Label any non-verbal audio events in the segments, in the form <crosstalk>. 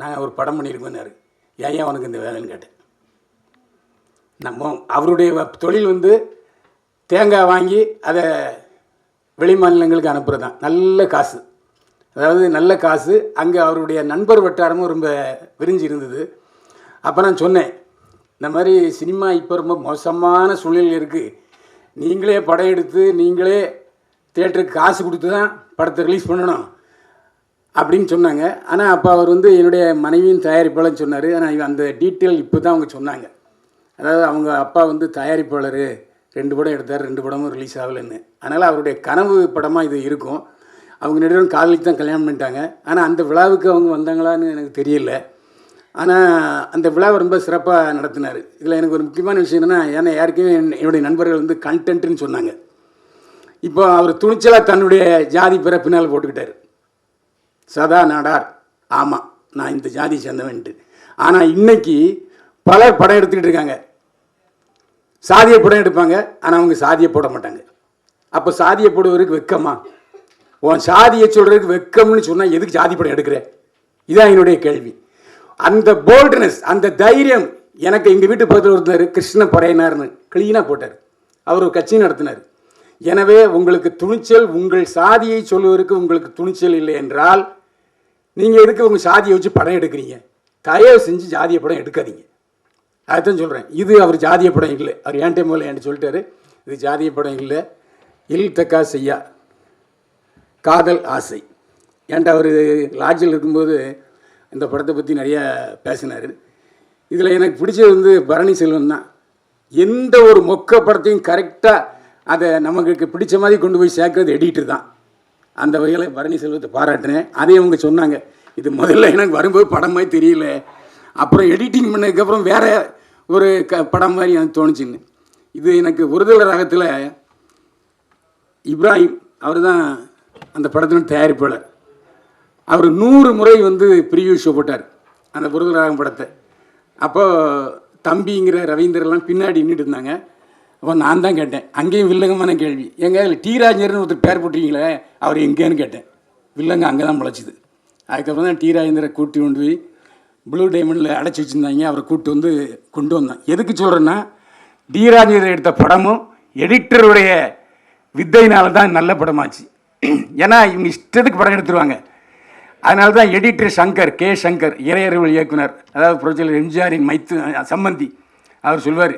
நான் ஒரு படம் பண்ணியிருக்கேன்னாரு. ஏன் ஏன் உனக்கு இந்த வேலைன்னு கேட்டேன். நம்ம அவருடைய தொழில் வந்து தேங்காய் வாங்கி அதை வெளி மாநிலங்களுக்கு அனுப்புகிறது தான் நல்ல காசு. அதாவது நல்ல காசு. அங்கே அவருடைய நண்பர் வட்டாரமும் ரொம்ப விரிஞ்சு இருந்தது. அப்போ நான் சொன்னேன் இந்த மாதிரி சினிமா இப்போ ரொம்ப மோசமான சூழ்நிலை இருக்குது நீங்களே படம் எடுத்து நீங்களே தேட்டருக்கு காசு கொடுத்து தான் படத்தை ரிலீஸ் பண்ணணும். அப்படின்னு சொன்னாங்க. ஆனால் அப்போ அவர் வந்து என்னுடைய மனைவியின் தயாரிப்பாளர்னு சொன்னார். ஆனால் அந்த டீட்டெயில் இப்போ தான் அவங்க சொன்னாங்க. அதாவது அவங்க அப்பா வந்து தயாரிப்பாளர். ரெண்டு படம் எடுத்தார். ரெண்டு படமும் ரிலீஸ் ஆகலைன்னு. அதனால் அவருடைய கனவு படமாக இது இருக்கும். அவங்க நடுவில் காதலிக்கு தான் கல்யாணம் பண்ணிட்டாங்க. ஆனால் அந்த விழாவுக்கு அவங்க வந்தாங்களான்னு எனக்கு தெரியல. ஆனால் அந்த விழாவை ரொம்ப சிறப்பாக நடத்தினார். இதில் எனக்கு ஒரு முக்கியமான விஷயம் என்னென்னா ஏன்னா யாருக்குமே என்னுடைய நண்பர்கள் வந்து கண்டென்ட்னு சொன்னாங்க. இப்போ அவர் துணிச்சலாக தன்னுடைய ஜாதி பிற பின்னால் போட்டுக்கிட்டார். சதா நாடார். ஆமாம் நான் இந்த ஜாதி சேர்ந்தவன்ட்டு. ஆனால் இன்னைக்கு பலர் படம் எடுத்துக்கிட்டு இருக்காங்க. சாதிய படம் எடுப்பாங்க ஆனால் அவங்க சாதியை போட மாட்டாங்க. அப்போ சாதியை போடுவதற்கு வெக்கமா? உன் சாதியை சொல்கிறதுக்கு வெக்கம்னு சொன்னால் எதுக்கு ஜாதி படம் எடுக்கிற? இதான் என்னுடைய கேள்வி. அந்த போல்ட்னஸ் அந்த தைரியம் எனக்கு எங்கள் வீட்டு பக்கத்தில் ஒருத்தர் கிருஷ்ண பறையனார்னு க்ளீனாக போட்டார். அவர் ஒரு கட்சி நடத்தினார். எனவே உங்களுக்கு துணிச்சல் உங்கள் சாதியை சொல்வதற்கு உங்களுக்கு துணிச்சல் இல்லை என்றால் நீங்கள் எதுக்கு உங்கள் சாதியை வச்சு படம் எடுக்கிறீங்க? தயவு செஞ்சு ஜாதிய படம் எடுக்காதீங்க. அதுதான் சொல்கிறேன் இது அவர் ஜாதிய படம் இல்லை. அவர் ஏன்டே மூலம் என்கிட்ட சொல்லிட்டாரு. இது ஜாதிய படம் இல்லை. இல்தக்கா செய்யா. காதல் ஆசை. ஏன்டா அவர் லாட்ஜில் இருக்கும்போது இந்த படத்தை பற்றி நிறையா பேசினார். இதில் எனக்கு பிடிச்சது வந்து பரணி செல்வன் தான். எந்த ஒரு மொக்க படத்தையும் கரெக்டாக அதை நமக்கு பிடிச்ச மாதிரி கொண்டு போய் சேர்க்கறது எடிட்டர் தான். அந்த வகையில் பரணி செல்வத்தை பாராட்டினேன். அதே அவங்க சொன்னாங்க. இது முதல்ல எனக்கு வரும்போது படம் மாதிரி தெரியல. அப்புறம் எடிட்டிங் பண்ணதுக்கப்புறம் வேறு ஒரு க படம் மாதிரி எனக்கு தோணுச்சுன்னு. இது எனக்கு ஒருதல ராகத்தில் இப்ராஹிம் அவர் தான் அந்த படத்தின் தயாரிப்பாளர். அவர் நூறு முறை வந்து ப்ரிவியூ ஷோ போட்டார் அந்த புருதராகம் படத்தை. அப்போது தம்பிங்கிற ரவீந்திரலாம் பின்னாடி நின்றுட்டு இருந்தாங்க. அப்போ நான் தான் கேட்டேன். அங்கேயும் வில்லங்கமான கேள்வி. எங்கள் அதில் டி ராஜேந்திரன் ஒருத்தர் பேர் போட்டிருக்கீங்களே அவர் எங்கேன்னு கேட்டேன். வில்லங்க அங்கே தான் முளைச்சிது. அதுக்கப்புறம் தான் டி ராஜேந்திர கூட்டி கொண்டு போய் ப்ளூ டைமண்டில் அடைச்சி வச்சுருந்தாங்க. அவரை கூப்பிட்டு வந்து கொண்டு வந்தேன். எதுக்கு சொல்கிறேன்னா டி ராஜேந்திரன் எடுத்த படமும் எடிட்டருடைய வித்தையினால தான் நல்ல படமாச்சு. ஏன்னா இவங்க இஷ்டத்துக்கு படம் எடுத்துருவாங்க. அதனால தான் எடிட்டர் சங்கர் கே சங்கர் இறையறிவல் இயக்குனர் அதாவது புரட்சியாளர் எம்ஜிஆரின் மைத்து சம்மந்தி அவர் சொல்வார்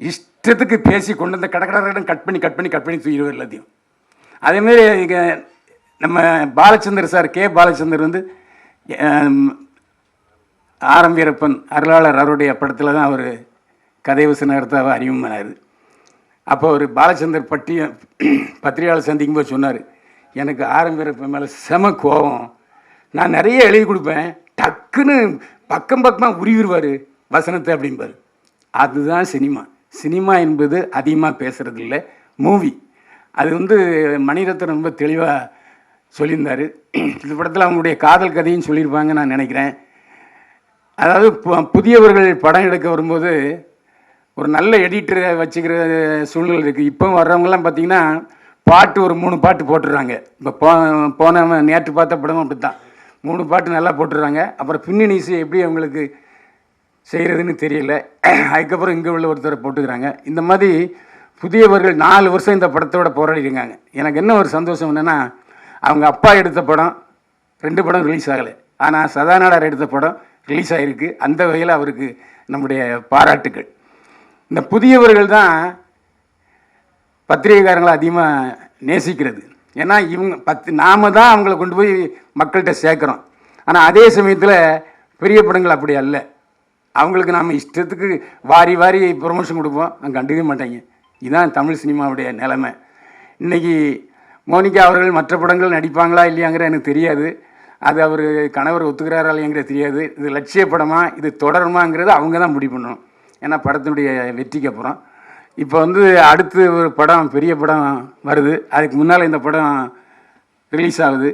இஷ்டத்துக்கு பேசி கொண்டு வந்து கடற்கடன் கட் பண்ணி கட் பண்ணி கட் பண்ணி தூக்கிடுவார் எல்லாத்தையும். அதேமாரி இங்கே நம்ம பாலச்சந்தர் சார் கே. பாலச்சந்தர் வந்து அம், ஆரம் வீரப்பன் அருளாளர் அவருடைய படத்தில் தான் அவர் கதை வசனம் அறிமுகமானார். அப்போ அவர் பாலச்சந்தர் பட்டிய பத்திரிகையாளர் சந்திக்கும் போது சொன்னார் எனக்கு ஆரம் வீரப்பன் மேலே செம கோபம் நான் நிறைய எழுதி கொடுப்பேன். டக்குன்னு பக்கம் பக்கமாக உருவிடுவார் வசனத்தை அப்படிம்பார். அதுதான் சினிமா. சினிமா என்பது அதிகமாக பேசுகிறது இல்லை மூவி அது வந்து மணிரத்னம் ரொம்ப தெளிவாக சொல்லியிருந்தார். இந்த படத்தில் அவங்களுடைய காதல் கதையும் சொல்லியிருப்பாங்க நான் நினைக்கிறேன். அதாவது புதியவர்கள் படம் எடுக்க வரும்போது ஒரு நல்ல எடிட்டரை வச்சுக்கிற சூழ்நிலை இருக்குது இப்போ வர்றவங்கலாம் பார்த்தீங்கன்னா பாட்டு ஒரு மூணு பாட்டு போட்டுடுறாங்க இப்போ போ போன நேற்று பார்த்த படமும் அப்படி தான் மூணு பாட்டு நல்லா போட்டுடுறாங்க அப்புறம் பின்னணி இசை எப்படி அவங்களுக்கு செய்கிறதுன்னு தெரியல. அதுக்கப்புறம் இங்கே உள்ள ஒருத்தரை போட்டுக்கிறாங்க. இந்த மாதிரி புதியவர்கள் நாலு வருஷம் இந்த படத்தோட போராடி இருக்காங்க எனக்கு என்ன ஒரு சந்தோஷம் என்னென்னா அவங்க அப்பா எடுத்த படம் ரெண்டு படம் ரிலீஸ் ஆகலை. ஆனால் சதாநாடார் எடுத்த படம் ரிலீஸ் ஆகிருக்கு அந்த வகையில் அவருக்கு நம்முடைய பாராட்டுக்கள். இந்த புதியவர்கள் தான் பத்திரிகைக்காரங்களை அதிகமாக நேசிக்கிறது. ஏன்னா இவங்க பத்து நாம தான் அவங்கள கொண்டு போய் மக்கள்கிட்ட சேர்க்குறோம். ஆனால் அதே சமயத்தில் பெரிய படங்கள் அப்படி அல்ல. அவங்களுக்கு நாம் இஷ்டத்துக்கு வாரி வாரி ப்ரொமோஷன் கொடுப்போம். அவங்க கண்டுக்கவே மாட்டாங்க. இதுதான் தமிழ் சினிமாவுடைய நிலைமை. இன்றைக்கி மோனிகா அவர்கள் மற்ற படங்கள் நடிப்பாங்களா இல்லையாங்கிற எனக்கு தெரியாது. அது அவர் கணவர் ஒத்துக்கிறாரா இல்லையாங்கிறது தெரியாது. இது லட்சிய படமா இது தொடருமாங்கிறது அவங்க தான் முடிவு பண்ணணும். ஏன்னா படத்தினுடைய வெற்றிக்கு அப்புறம். இப்போ வந்து அடுத்து ஒரு படம் பெரிய படம் வருது. அதுக்கு முன்னால் இந்த படம் ரிலீஸ் ஆகுது.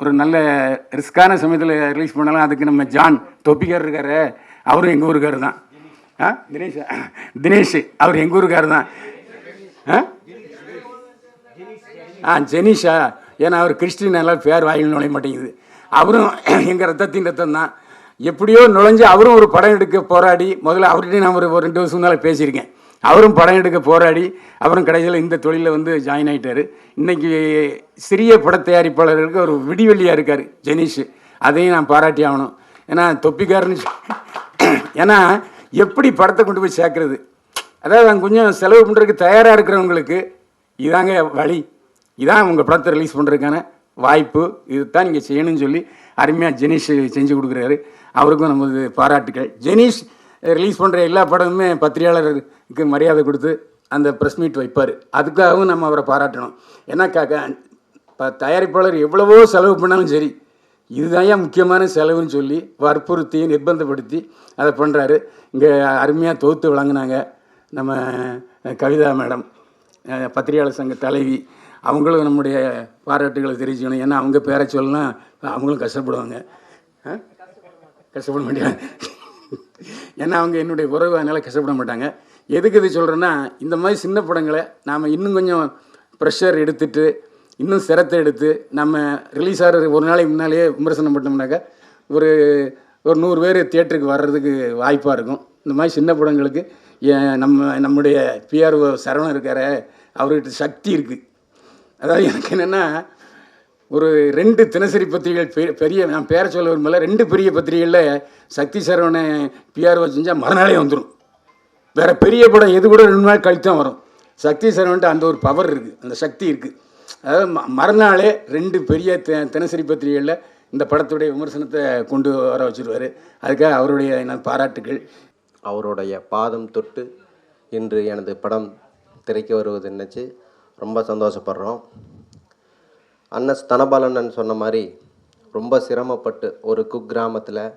ஒரு நல்ல ரிஸ்க்கான சமயத்தில் ரிலீஸ் பண்ணலாம். அதுக்கு நம்ம ஜான் தொப்பிக்கார் இருக்காரு. அவரும் எங்கள் ஊருக்கார் தான். ஆ தினேஷ் தினேஷ் அவர் எங்கள் ஊருக்கார் தான். ஆ? ஆ ஜெனிஷா. ஏன்னா அவர் கிறிஸ்டின் பேர் வாயில் நுழைய மாட்டேங்குது. அவரும் எங்கள் ரத்தத்தின் ரத்தம் தான். எப்படியோ நுழைஞ்சு அவரும் ஒரு படம் எடுக்க போராடி முதல்ல அவர்கிட்ட நான் ஒரு ஒரு ரெண்டு வருஷம் முன்னால் பேசியிருக்கேன். அவரும் படம் எடுக்க போராடி அவரும் கடைசியில் இந்த தொழிலில் வந்து ஜாயின் ஆகிட்டார் இன்றைக்கி சிறிய பட தயாரிப்பாளர்களுக்கு ஒரு விடிவெள்ளியாக இருக்கார் ஜெனிஷ். அதையும் நான் பாராட்டி ஆகணும். ஏன்னா தொப்பிக்காரன்னு <clears throat> ஏன்னா எப்படி படத்தை கொண்டு போய் சேர்க்கறது? அதாவது அவங்க கொஞ்சம் செலவு பண்ணுறதுக்கு தயாராக இருக்கிறவங்களுக்கு இதாங்க வழி. இதான் உங்கள் படத்தை ரிலீஸ் பண்ணுறதுக்கான வாய்ப்பு. இதுதான் நீங்கள் செய்யணும்னு சொல்லி அருமையாக ஜெனீஷ் செஞ்சு கொடுக்குறாரு. அவருக்கும் நமது பாராட்டுக்கள். ஜெனீஷ் ரிலீஸ் பண்ணுற எல்லா படமுமே பத்திரிகையாளருக்கு மரியாதை கொடுத்து அந்த ப்ரெஸ் மீட் வைப்பார். அதுக்காகவும் நம்ம அவரை பாராட்டணும். ஏன்னா க தயாரிப்பாளர் எவ்வளவோ செலவு பண்ணாலும் சரி இதுதான் ஏன் முக்கியமான செலவுன்னு சொல்லி வற்புறுத்தி நிர்பந்தப்படுத்தி அதை பண்ணுறாரு இங்கே அருமையாக தொகுத்து வழங்கினாங்க நம்ம கவிதா மேடம் பத்திரிகையாளர் சங்க தலைவி. அவங்களும் நம்முடைய பாராட்டுகளை தெரிவிச்சுக்கணும். ஏன்னா அவங்க பேரை சொல்லலாம் அவங்களும் கஷ்டப்படுவாங்க. கஷ்டப்பட மாட்டாங்க. ஏன்னா அவங்க என்னுடைய உறவு அதனால் கஷ்டப்பட மாட்டாங்க. எதுக்கு இது சொல்கிறேன்னா இந்த மாதிரி சின்ன படங்களை நாம் இன்னும் கொஞ்சம் ப்ரெஷர் எடுத்துகிட்டு இன்னும் சிரத்தை எடுத்து நம்ம ரிலீஸ் ஆகிற ஒரு நாளைக்கு முன்னாலேயே விமர்சனம் பண்ணோம்னாக்கா ஒரு ஒரு நூறு பேர் தியேட்டருக்கு வர்றதுக்கு வாய்ப்பாக இருக்கும். இந்த மாதிரி சின்ன படங்களுக்கு ஏன் நம்ம நம்முடைய பிஆர்ஓ சரவணன் இருக்கார அவர்கிட்ட சக்தி இருக்குது அதாவது எனக்கு என்னென்னா ஒரு ரெண்டு தினசரி பத்திரிகைகள் பெரிய நான் பேரை சொல்ல விரும்பல ரெண்டு பெரிய பத்திரிகைகளில் சக்தி சரவணை பிஆர்ஓ செஞ்சால் மறுநாளே வந்துடும் வேறு பெரிய படம் எது கூட ரெண்டு நாள் கழித்து தான் வரும். சக்தி சரவன்ட்டு அந்த ஒரு பவர் இருக்குது அந்த சக்தி இருக்குது அதாவது ம- மறுநாளே ரெண்டு பெரிய தி- தினசரி பத்திரிகைகளில் இந்த படத்துடைய விமர்சனத்தை கொண்டு வர வச்சுருவார். அதுக்காக அவருடைய பாராட்டுகள்? அவருடைய பாதம் தொட்டு இன்று எனது படம் திரைக்கு வருவது நினச்சி ரொம்ப சந்தோஷப்படுறோம். அண்ணன் தனபாலன் சொன்ன மாதிரி ரொம்ப சிரமப்பட்டு ஒரு குக்கிராமத்தில்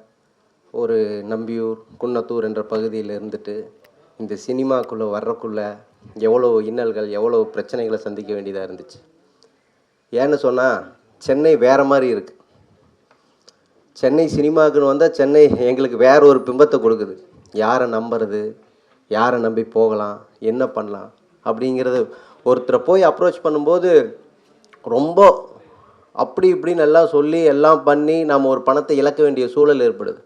ஒரு நம்பியூர் குன்னத்தூர் என்ற பகுதியில் இருந்துட்டு இந்த சினிமாக்குள்ளே வர்றக்குள்ளே எவ்வளோ இன்னல்கள் எவ்வளோ பிரச்சனைகளை சந்திக்க வேண்டியதாக இருந்துச்சு. ஏன்னு சொன்னால் சென்னை வேறு மாதிரி இருக்குது சென்னை சினிமாவுக்குன்னு வந்தால் சென்னை எங்களுக்கு வேற ஒரு பிம்பத்தை கொடுக்குது. யாரை நம்புறது? யாரை நம்பி போகலாம்? என்ன பண்ணலாம்? அப்படிங்கிறது ஒருத்தரை போய் அப்ரோச் பண்ணும்போது ரொம்ப அப்படி இப்படின்னு எல்லாம் சொல்லி எல்லாம் பண்ணி நாம் ஒரு பணத்தை இழக்க வேண்டிய சூழல் ஏற்படுது.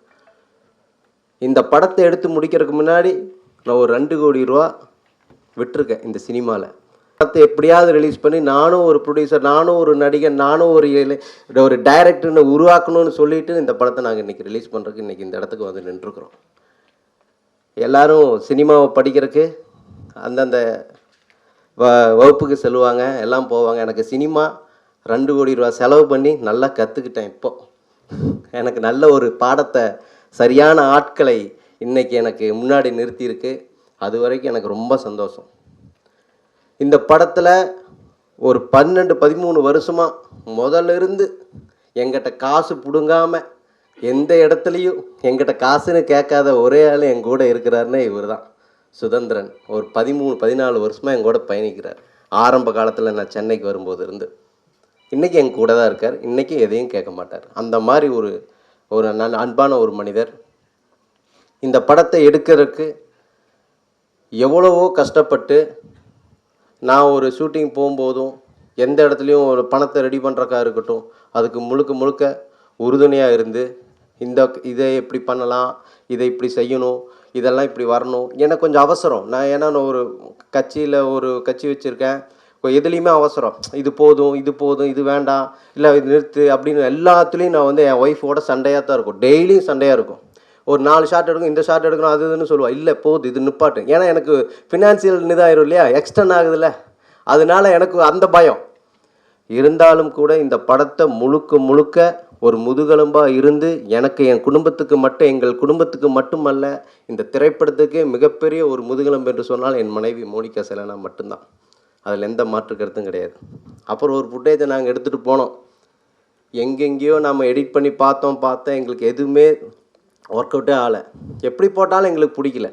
இந்த படத்தை எடுத்து முடிக்கிறதுக்கு முன்னாடி நான் ஒரு ரெண்டு கோடி ரூபா விட்டிருக்கேன் இந்த சினிமாவில் படத்தை எப்படியாவது ரிலீஸ் பண்ணி நானும் ஒரு ப்ரொடியூசர் நானும் ஒரு நடிகன் நானும் ஒரு ஒரு டைரக்டர்னு உருவாக்கணும்னு சொல்லிட்டு இந்த படத்தை நாங்கள் இன்றைக்கி ரிலீஸ் பண்ணுறதுக்கு இன்றைக்கி இந்த இடத்துக்கு வந்து நின்றுருக்குறோம். எல்லாரும் சினிமாவை படிக்கிறதுக்கு அந்தந்த வ வகுப்புக்கு செல்லுவாங்க எல்லாம் போவாங்க. எனக்கு சினிமா ரெண்டு கோடி ரூபா செலவு பண்ணி நல்லா கற்றுக்கிட்டேன் இப்போ. எனக்கு நல்ல ஒரு பாடத்தை சரியான ஆட்களை இன்னைக்கு எனக்கு முன்னாடி நிறுத்தியிருக்கு. அது வரைக்கும் எனக்கு ரொம்ப சந்தோஷம். இந்த படத்தில் ஒரு பன்னெண்டு பதிமூணு வருஷமாக முதல்ல இருந்து எங்கிட்ட காசு பிடுங்காமல் எந்த இடத்துலையும் எங்கிட்ட காசுன்னு கேட்காத ஒரே ஆள் என் கூட இருக்கிறாருன்னா இவர் தான் சுதந்திரன். ஒரு பதிமூணு பதினாலு வருஷமாக என் கூட பயணிக்கிறார். ஆரம்ப காலத்தில் நான் சென்னைக்கு வரும்போது இருந்து. இன்றைக்கி என் கூட தான் இருக்கார். இன்றைக்கி எதையும் கேட்க மாட்டார். அந்த மாதிரி ஒரு ஒரு நல்ல அன்பான ஒரு மனிதர். இந்த படத்தை எடுக்கிறதுக்கு எவ்வளவோ கஷ்டப்பட்டு நான் ஒரு ஷூட்டிங் போகும்போதும் எந்த இடத்துலையும் ஒரு பணத்தை ரெடி பண்ணுறக்கா இருக்கட்டும் அதுக்கு முழுக்க முழுக்க உறுதுணையாக இருந்து இந்த இதை எப்படி பண்ணலாம் இதை இப்படி செய்யணும் இதெல்லாம் இப்படி வரணும் எனக்கு கொஞ்சம் அவசரம். நான் ஏன்னா நான் ஒரு கட்சியில் ஒரு கட்சி வச்சுருக்கேன். எதுலேயுமே அவசரம். இது போதும் இது போதும் இது வேண்டாம் இல்லை இது நிறுத்து அப்படின்னு எல்லாத்துலேயும் நான் வந்து என் ஒய்ஃபோட சண்டையாக தான் இருக்கும். டெய்லியும் சண்டையாக இருக்கும். ஒரு நாலு ஷார்ட் எடுக்கும் இந்த ஷார்ட் எடுக்கணும் அது இதுன்னு சொல்லுவாள் இல்லை போகுது இது நிப்பாட்டு. ஏன்னா எனக்கு ஃபினான்சியல் இதாயிரும் இல்லையா? எக்ஸ்டன் ஆகுதுல்ல. அதனால எனக்கு அந்த பயம். இருந்தாலும் கூட இந்த படத்தை முழுக்க முழுக்க ஒரு முதுகெலும்பாக இருந்து எனக்கு என் குடும்பத்துக்கு மட்டும் எங்கள் குடும்பத்துக்கு மட்டுமல்ல இந்த திரைப்படத்துக்கே மிகப்பெரிய ஒரு முதுகெலும்பு என்று சொன்னால் என் மனைவி மோனிகா செலனா மட்டும்தான். அதில் எந்த மாற்று கருத்தும் கிடையாது. அப்புறம் ஒரு ஃபுட்டேஜை நாங்கள் எடுத்துகிட்டு போனோம். எங்கெங்கேயோ நம்ம எடிட் பண்ணி பார்த்தோம் பார்த்தோம். எங்களுக்கு எதுவுமே ஒர்க் அவுட்டே ஆகலை. எப்படி போட்டாலும் எங்களுக்கு பிடிக்கல.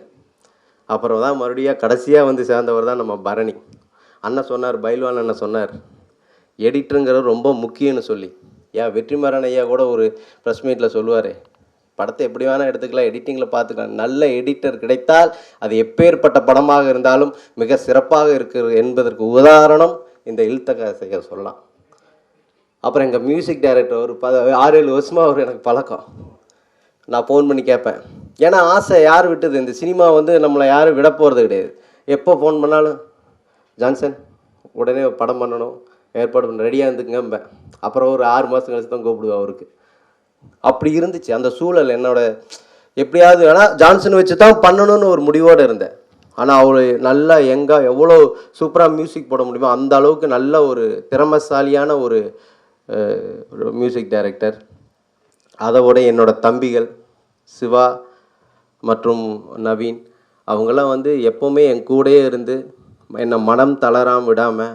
அப்புறம் தான் மறுபடியும் கடைசியாக வந்து சேர்ந்தவர் தான் நம்ம பரணி. அண்ணன் சொன்னார் பைல்வான் அண்ணன் சொன்னார் எடிட்டருங்கிறது ரொம்ப முக்கியம்னு சொல்லி. ஏன் வெற்றிமாறன் ஐயா கூட ஒரு ப்ரெஸ் மீட்டில் சொல்லுவார் படத்தை எப்படி வேணால் எடுத்துக்கலாம் எடிட்டிங்கில் பார்த்துக்கலாம். நல்ல எடிட்டர் கிடைத்தால் அது எப்பேற்பட்ட படமாக இருந்தாலும் மிக சிறப்பாக இருக்கிறது என்பதற்கு உதாரணம் இந்த இழுத்தகாசைகள் சொல்லலாம். அப்புறம் எங்கள் மியூசிக் டைரக்டர் ஒரு ப ஆறு ஏழு வருஷமாக அவர் எனக்கு பழக்கம். நான் ஃபோன் பண்ணி கேட்பேன். ஏன்னா ஆசை யார் விட்டது? இந்த சினிமா வந்து நம்மளை யாரும் விட போகிறது கிடையாது. எப்போ ஃபோன் பண்ணாலும் ஜான்சன் உடனே படம் பண்ணணும். ஏற்பாடு பண்ண ரெடியாக இருந்துக்குங்கம்பேன். அப்புறம் ஒரு ஆறு மாதம் கழிச்சு தான் கூப்பிடுவேன் அவருக்கு. அப்படி இருந்துச்சு. அந்த சூழல் என்னோட எப்படியாவது வேணால் ஜான்சன் வச்சு தான் பண்ணணும்னு ஒரு முடிவோடு இருந்தேன். ஆனால் அவர் நல்லா எங்கே எவ்வளோ சூப்பராக மியூசிக் போட முடியுமோ அந்த அளவுக்கு நல்ல ஒரு திறமசாலியான ஒரு மியூசிக் டைரக்டர் அதை விட தம்பிகள் சிவா மற்றும் நவீன் அவங்கெல்லாம் வந்து எப்போவுமே என் கூடயே இருந்து என்னை மனம் தளராமல் விடாமல்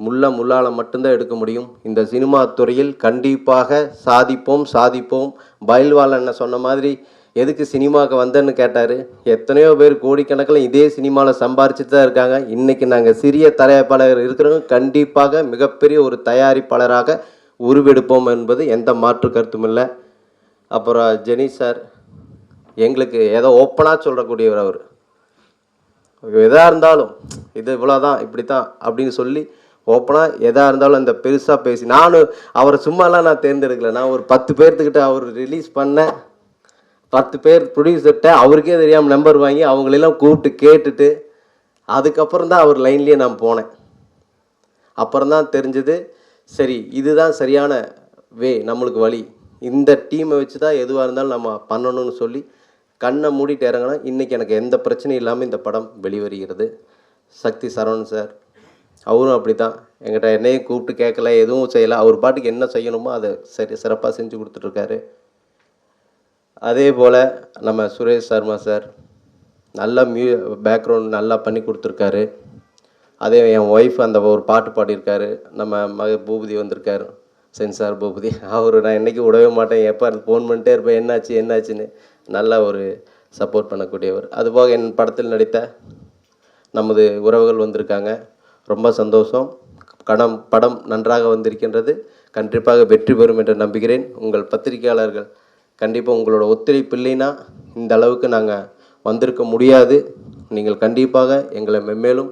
முள்ள முள்ளால் மட்டும்தான் எடுக்க முடியும். இந்த சினிமா துறையில் கண்டிப்பாக சாதிப்போம் சாதிப்போம். பயில்வால் சொன்ன மாதிரி எதுக்கு சினிமாவுக்கு வந்தேன்னு கேட்டார். எத்தனையோ பேர் கோடிக்கணக்கில் இதே சினிமாவில் சம்பாரிச்சுட்டு தான் இருக்காங்க. இன்றைக்கி நாங்கள் சிறிய தயாரிப்பாளர் இருக்கிறவங்க கண்டிப்பாக மிகப்பெரிய ஒரு தயாரிப்பாளராக உருவெடுப்போம் என்பது எந்த மாற்று கருத்தும் இல்லை. அப்புறம் ஜெனி சார் எங்களுக்கு ஏதோ ஓப்பனாக சொல்லக்கூடியவர் அவர். எதாக இருந்தாலும் இது இவ்வளோதான் இப்படி தான் அப்படின்னு சொல்லி ஓப்பனாக எதாக இருந்தாலும் இந்த பெருசாக பேசி நானும் அவரை சும்மாலாம் நான் தேர்ந்தெடுக்கல. நான் ஒரு பத்து பேர்த்துக்கிட்ட அவர் ரிலீஸ் பண்ணேன் பத்து பேர் ப்ரொடியூசர்கிட்ட அவருக்கே தெரியாமல் நம்பர் வாங்கி அவங்களெல்லாம் கூப்பிட்டு கேட்டுட்டு அதுக்கப்புறம் தான் அவர் லைன்லேயே நான் போனேன். அப்புறம் தான் தெரிஞ்சது சரி இதுதான் சரியான வே நம்மளுக்கு வழி. இந்த டீமை வச்சு தான் எதுவாக இருந்தாலும் நம்ம பண்ணணும்னு சொல்லி கண்ணை மூடிட்டு இறங்கினா இன்றைக்கி எனக்கு எந்த பிரச்சனையும் இல்லாமல் இந்த படம் வெளிவருகிறது. சக்தி சரவணன் சார் அவரும் அப்படி தான் எங்கிட்ட என்னையும் கூப்பிட்டு கேட்கல எதுவும் செய்யலை. அவர் பாட்டுக்கு என்ன செய்யணுமோ அதை சரி சிறப்பாக செஞ்சு கொடுத்துட்ருக்காரு. அதே போல் நம்ம சுரேஷ் சர்மா சார் நல்ல மியூ பேக்ரவுண்ட் நல்லா பண்ணி கொடுத்துருக்காரு. அதே என் ஒய்ஃப் அந்த ஒரு பாட்டு பாடியிருக்காரு. நம்ம மக பூபதி வந்திருக்காரு. சென்சார் பூபதி. அவர் நான் என்றைக்கும் விடவே மாட்டேன். எப்போ ஃபோன் பண்ணிட்டே இருப்பேன். என்னாச்சு என்னாச்சுன்னு நல்லா ஒரு சப்போர்ட் பண்ணக்கூடியவர். அதுபோக என் படத்தில் நடித்த நமது உறவுகள் வந்திருக்காங்க. ரொம்ப சந்தோஷம். கடம் படம் நன்றாக வந்திருக்கின்றது. கண்டிப்பாக வெற்றி பெறும் என்று நம்புகிறேன். உங்கள் பத்திரிகையாளர்கள் கண்டிப்பாக உங்களோட ஒத்துழைப்பு இல்லைன்னா இந்த அளவுக்கு நாங்கள் வந்திருக்க முடியாது. நீங்கள் கண்டிப்பாக எங்களை மென்மேலும்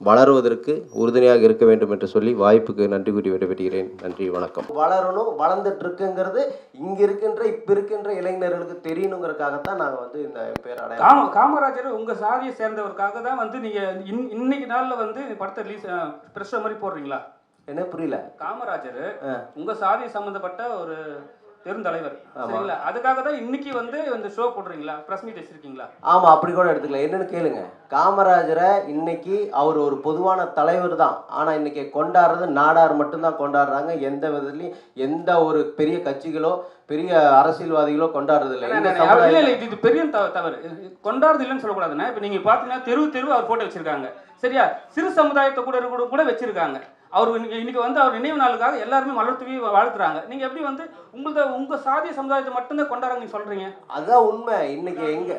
வளருவதற்கு உறுதுணையாக இருக்க வேண்டும் என்று சொல்லி வாய்ப்புக்கு நன்றி கூறி விடைபெறுகிறேன். நன்றி வணக்கம். வளரணும் வளர்ந்துட்டு இருக்குங்கிறது இங்க இருக்கின்ற இப்ப இருக்கின்ற இளைஞர்களுக்கு தெரியணுங்கிறதுக்காகத்தான் நாங்கள் வந்து இந்த பேர் காம காமராஜர் உங்க சாதியை சேர்ந்தவருக்காக தான் வந்து நீங்க இன் இன்னைக்கு நாள்ல வந்து இந்த படத்தை ரிலீஸ் பிரஸ் மாதிரி போடுறீங்களா? என்ன புரியல. காமராஜர். உங்க சாதியை சம்பந்தப்பட்ட ஒரு பெருந்தலைவர். சரிங்களா? அதுக்காக தான் இன்னைக்கு வந்து இந்த ஷோ போடுறீங்களா? பிரஸ் மீட் வச்சிருக்கீங்களா? ஆமா அப்படி கூட எடுத்துக்கலாம். என்னன்னு கேளுங்க. காமராஜரை இன்னைக்கு அவர் ஒரு பொதுவான தலைவர் தான். ஆனா இன்னைக்கு கொண்டாடுறது நாடார் மட்டும்தான் கொண்டாடுறாங்க. எந்த விதத்துலையும் எந்த ஒரு பெரிய கட்சிகளோ பெரிய அரசியல்வாதிகளோ கொண்டாடுறது இல்லை இது பெரிய தவ- தவறு. கொண்டாடுறது இல்லைன்னு சொல்லக்கூடாதுண்ணே. இப்போ நீங்க பாத்தீங்கன்னா தெரு தெரு அவர் போட்டோ வச்சிருக்காங்க. சரியா? சிறு சமுதாயத்தை கூட கூட வச்சிருக்காங்க. அவர் இன்னைக்கு இன்னைக்கு வந்து அவர் நினைவு நாளுக்காக எல்லாருமே மலர் தூவி வாழ்த்துறாங்க. நீங்க எப்படி வந்து உங்களத உங்க சாதிய சமுதாயத்தை மட்டும்தான் கொண்டாடுறாங்க நீங்க சொல்றீங்க? அதுதான் உண்மை. இன்னைக்கு எங்க?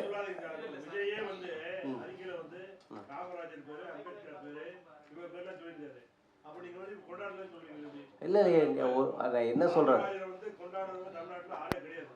இல்லை இல்லையே என்ன சொல்றேன்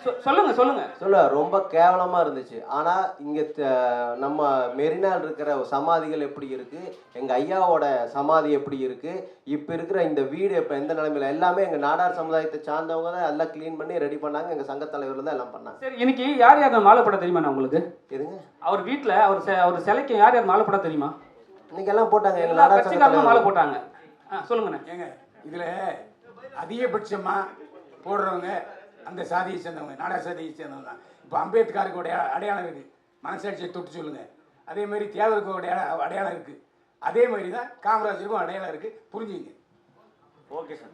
சொல்லுங்க சொல்லுங்க. சொல்ல ரொம்ப கேவலமா இருந்துச்சு. ஆனா இங்க நம்ம மெரினால் இருக்கிற சமாதிகள் எப்படி இருக்கு? எங்க ஐயாவோட சமாதி எப்படி இருக்கு? இப்ப இருக்கிற இந்த வீடு இப்ப எந்த நிலைமையில? எல்லாமே எங்க நாடார் சமுதாயத்தை சார்ந்தவங்க தான் எல்லாம் க்ளீன் பண்ணி ரெடி பண்ணாங்க. எங்க சங்க தலைவர் தான் எல்லாம் பண்ணாங்க. சரி இன்னைக்கு யார் யார் மாலை போட தெரியுமா உங்களுக்கு? எதுங்க? அவர் வீட்ல அவர் செ- அவர் சிலைக்கு யார் யார் மாலை போட தெரியுமா? இன்னைக்கு எல்லாம் போட்டாங்க எங்க நாடார் கட்சிக்காரங்களும் மாலை போட்டாங்க. ஆ சொல்லுங்கண்ணே. ஏங்க இதில் அதிகபட்சமாக போடுறவங்க அந்த சாதியை சேர்ந்தவங்க நாடா சாதியை சேர்ந்தவங்க தான் இப்போ அம்பேத்கருக்கு உடைய அடையாளம் இருக்குது மனசாட்சியை தொட்டு சொல்லுங்கள் அதே மாதிரி தியாகருக்கு அடையாளம் அடையாளம் இருக்குது அதே மாதிரி தான் காமராஜருக்கும் அடையாளம் இருக்குது புரிஞ்சுங்க. Okay sir